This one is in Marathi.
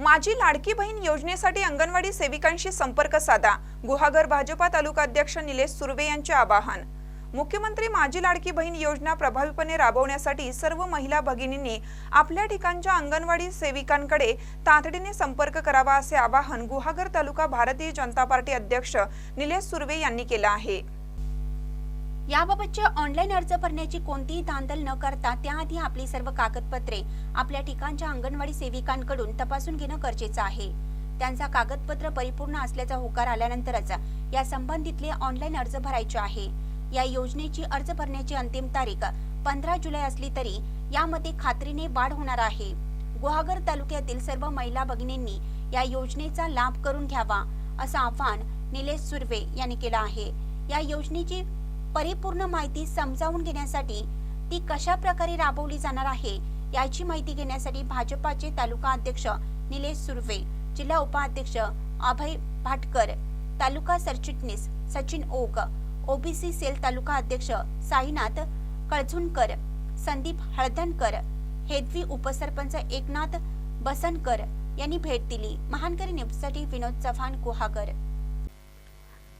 माझी लाडकी बहीण योजनेसाठी अंगणवाडी सेविकांशी संपर्क साधा. गुहागर भाजपा तालुका अध्यक्ष निलेश सुर्वे यांचे आवाहन. मुख्यमंत्री माझी लाडकी बहीण योजना प्रभावीपणे राबवण्यासाठी सर्व महिला भगिनींनी आपल्या ठिकाणच्या अंगणवाडी सेविकांकडे तातडीने संपर्क करावा असे आवाहन गुहागर तालुका भारतीय जनता पार्टी अध्यक्ष निलेश सुर्वे यांनी केलं आहे. याबाबतचे ऑनलाईन अर्ज भरण्याची कोणतीही धांदल न करता त्याआधी आपली सर्व कागदपत्रे आपल्या ठिकाणच्या अंगणवाडी सेविकांकडून तपासून घेणं गरजेचं आहे. त्यांचा कागदपत्र परिपूर्ण असल्याचा होकार आल्यानंतरच या संबंधितले ऑनलाईन अर्ज भरायचे आहे. या योजनेची अर्ज भरण्याची अंतिम तारीख पंधरा जुलै असली तरी यामध्ये खात्रीने वाढ होणार आहे. गुहागर तालुक्यातील सर्व महिला भगिनींनी या योजनेचा लाभ करून घ्यावा असं आवाहन निलेश सुर्वे यांनी केलं आहे. या योजनेची परिपूर्ण माहिती समजावून घेण्यासाठी ती कशा प्रकारे राबवली जाणार आहे याची माहिती घेण्यासाठी भाजपाचे तालुका अध्यक्ष निलेश सुर्वे जिल्हा उपाध्यक्ष अभय भाटकर तालुका सरचिटणीस सचिन ओक ओबीसी सेल तालुका अध्यक्ष साईनाथ कळझुनकर संदीप हळदणकर हेदवी उपसरपंच एकनाथ बसनकर यांनी भेट दिली. महानकरी न्यूजसाठी विनोद चव्हाण गुहागर.